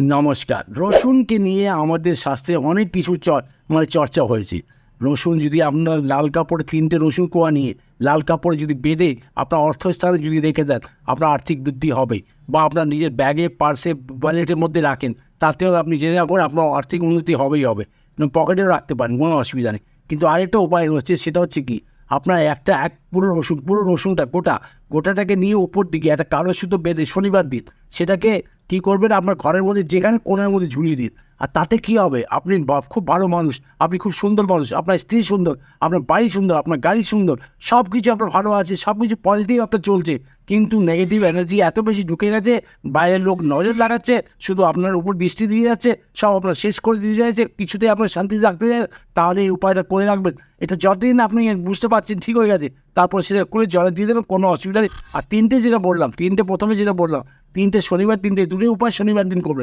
নমস্কার। রসুনকে নিয়ে আমাদের শাস্ত্রে অনেক কিছু চ- মানে চর্চা হয়েছে। রসুন যদি আপনার লাল কাপড়ে তিনটে রসুন কোয়া নিয়ে, লাল কাপড়ে যদি বেঁধে আপনার অর্থস্থানে যদি রেখে দেন, আপনার আর্থিক বৃদ্ধি হবে বা আপনার নিজের ব্যাগে, পার্সে, ওয়ালেটের মধ্যে রাখেন, তাতেও আপনি জেনে রাখুন আপনার আর্থিক উন্নতি হবেই হবে। পকেটেও রাখতে পারেন, কোনো অসুবিধা নেই। কিন্তু আরেকটা উপায় রয়েছে, সেটা হচ্ছে কি, আপনার একটা এক পুরো রসুন, পুরো রসুনটা গোটা গোটাটাকে নিয়ে উপর দিকে একটা কালো সুতো বেঁধে শনিবার দিন সেটাকে কি করবেন? আপনার ঘরের মধ্যে যেখানে কোণের মধ্যে ঝুলিয়ে দিন। আর তাতে কি হবে? আপনি খুব ভালো মানুষ, আপনি খুব সুন্দর মানুষ, আপনার স্ত্রী সুন্দর, আপনার বাড়ি সুন্দর, আপনার গাড়ি সুন্দর সব কিছু আপনার ভালো আছে সব কিছু পজিটিভ আপনার চলছে। কিন্তু নেগেটিভ এনার্জি এত বেশি ঢুকে গেছে, বাইরের লোক নজর লাগাচ্ছে, শুধু আপনার উপর দৃষ্টি দিয়ে যাচ্ছে, সব আপনার শেষ করে দিয়ে যাচ্ছে, কিছুতেই আপনার শান্তি রাখতে যায় তাহলে এই উপায়টা করে রাখবেন। এটা যতদিন আপনি বুঝতে পারছেন ঠিক হয়ে গেছে, তারপর সেটা করে জলে দিয়ে দেবেন, কোনো অসুবিধা আর তিনটে যেটা বললাম, তিনটে প্রথমে যেটা বললাম, তিনটে শনিবার, তিনটে দুটোই উপায় শনিবার দিন করবেন